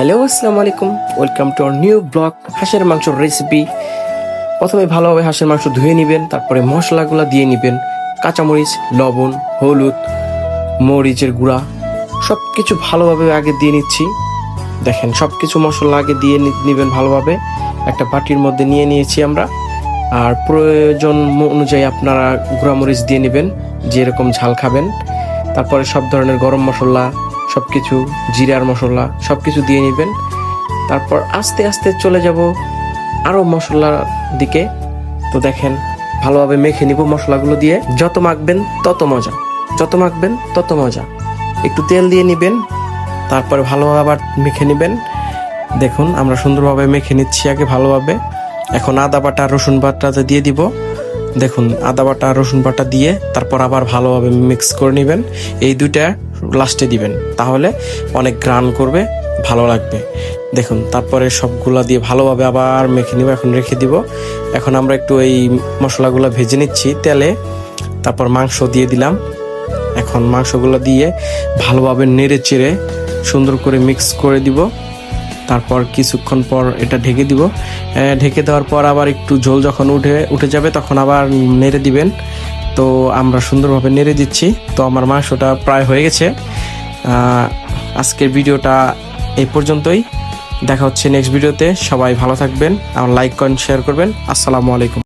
Hello, আসসালামু আলাইকুম। Welcome to our new blog হাঁসের মাংসর রেসিপি প্রথমে ভালোভাবে হাঁসের মাংস ধুয়ে নেবেন, তারপরে মশলাগুলো দিয়ে নেবেন। কাঁচামরিচ, লবণ, হলুদ, মরিচের গুঁড়া সব কিছু ভালোভাবে আগে দিয়ে নিচ্ছি। দেখেন সব কিছু মশলা আগে দিয়ে নিবেন ভালোভাবে। একটা বাটির মধ্যে নিয়ে নিয়েছি আমরা। আর প্রয়োজন অনুযায়ী আপনারা গুঁড়ামরিচ দিয়ে নেবেন, যেরকম ঝাল খাবেন। তারপরে সব ধরনের গরম মশলা সব কিছু জিরার মশলা সব কিছু দিয়ে নেবেন। তারপর আস্তে আস্তে চলে যাব আরও মশলার দিকে। তো দেখেন, ভালোভাবে মেখে নিব মশলাগুলো দিয়ে। যত মাখবেন, তত মজা। যত মাখবেন, তত মজা। একটু তেল দিয়ে নেবেন, তারপরে ভালোভাবে আবার মেখে নেবেন। দেখুন, আমরা সুন্দরভাবে মেখে নিচ্ছি আগে ভালোভাবে। এখন আদা বাটা, রসুন বাটাতে দিয়ে দিব। দেখুন, আদা বাটা, রসুন বাটা দিয়ে তারপর আবার ভালোভাবে মিক্স করে নেবেন। এই দুইটা লাস্টে দিবেন। তাহলে অনেক গ্রান করবে, ভালো লাগবে। দেখুন, তারপরে সবগুলা দিয়ে ভালোভাবে আবার মেখে নিব, এখন রেখে দিব। এখন আমরা একটু এই মশলাগুলো ভেজে নিচ্ছি তেলে। তারপর মাংস দিয়ে দিলাম। এখন মাংসগুলো দিয়ে ভালোভাবে নেড়ে চেড়ে সুন্দর করে মিক্স করে দিব। তারপর কিছুক্ষণ পর এটা ঢেকে দিব। ঢেকে দেওয়ার পর আবার একটু ঝোল যখন উঠে উঠে যাবে তখন আবার নেড়ে দিবেন। তো আমরা সুন্দরভাবে নেড়ে দিচ্ছি। তো আমার মাংসটা প্রায় হয়ে গেছে। আজকের ভিডিওটা এই পর্যন্তই। দেখা হচ্ছে নেক্সট ভিডিওতে। সবাই ভালো থাকবেন। আর লাইক করেন শেয়ার করবেন। আসসালামু আলাইকুম।